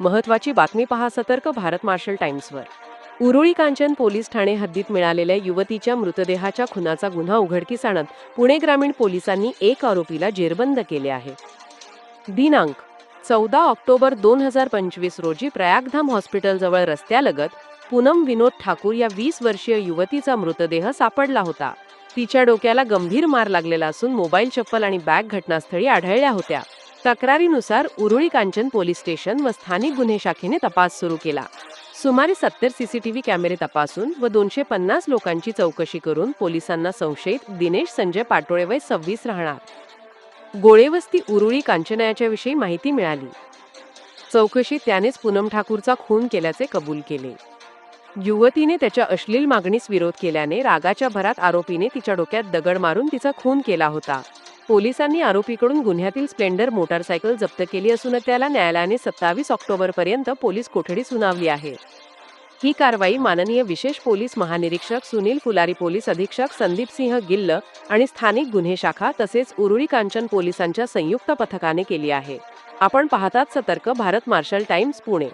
महत्वाची बातमी पहा सतर्क भारत मार्शल टाइम्सवर. उरुळी कांचन पोलीस ठाणे हद्दीत मिळालेल्या युवतीच्या मृतदेहाच्या खुनाचा गुन्हा उघडकीस आणत पुणे ग्रामीण पोलिसांनी एक आरोपीला जेरबंद केले आहे. दिनांक चौदा ऑक्टोबर दोन हजार पंचवीस रोजी प्रयागधाम हॉस्पिटलजवळ रस्त्यालगत पूनम विनोद ठाकूर या वीस वर्षीय युवतीचा मृतदेह सापडला होता. तिच्या डोक्याला गंभीर मार लागलेला असून मोबाईल चप्पल आणि बॅग घटनास्थळी आढळल्या होत्या. तक्रारीनुसार उरुळी कांचन पोलीस स्टेशन व स्थानिक गुन्हे शाखेने तपास सुरू केला. सुमारे सत्तर सीसीटीव्ही कॅमेरे तपासून व दोनशे पन्नास लोकांची चौकशी करून पोलिसांना संशयित दिनेश संजय पाटोळे वय सव्वीस राहणार. गोळेवस्ती उरुळी कांचनायाच्या विषयी माहिती मिळाली. चौकशीत त्यानेच पूनम ठाकूरचा खून केल्याचे कबूल केले. युवतीने त्याच्या अश्लील मागणीस विरोध केल्याने रागाच्या भरात आरोपीने तिच्या डोक्यात दगड मारून तिचा खून केला होता. पोलिसांनी आरोपीकडून गुन्ह्यातील स्प्लेंडर मोटारसायकल जप्त केली असून त्याला न्यायालयाने सत्तावीस ऑक्टोबर पर्यंत पोलीस कोठडी सुनावली आहे. ही कारवाई माननीय विशेष पोलीस महानिरीक्षक सुनील फुलारी पोलीस अधीक्षक संदीप सिंह गिल्ल आणि स्थानिक गुन्हे शाखा तसेच उरुळी कांचन पोलिसांच्या संयुक्त पथकाने केली आहे. आपण पाहतात सतर्क भारत मार्शल टाइम्स पुणे.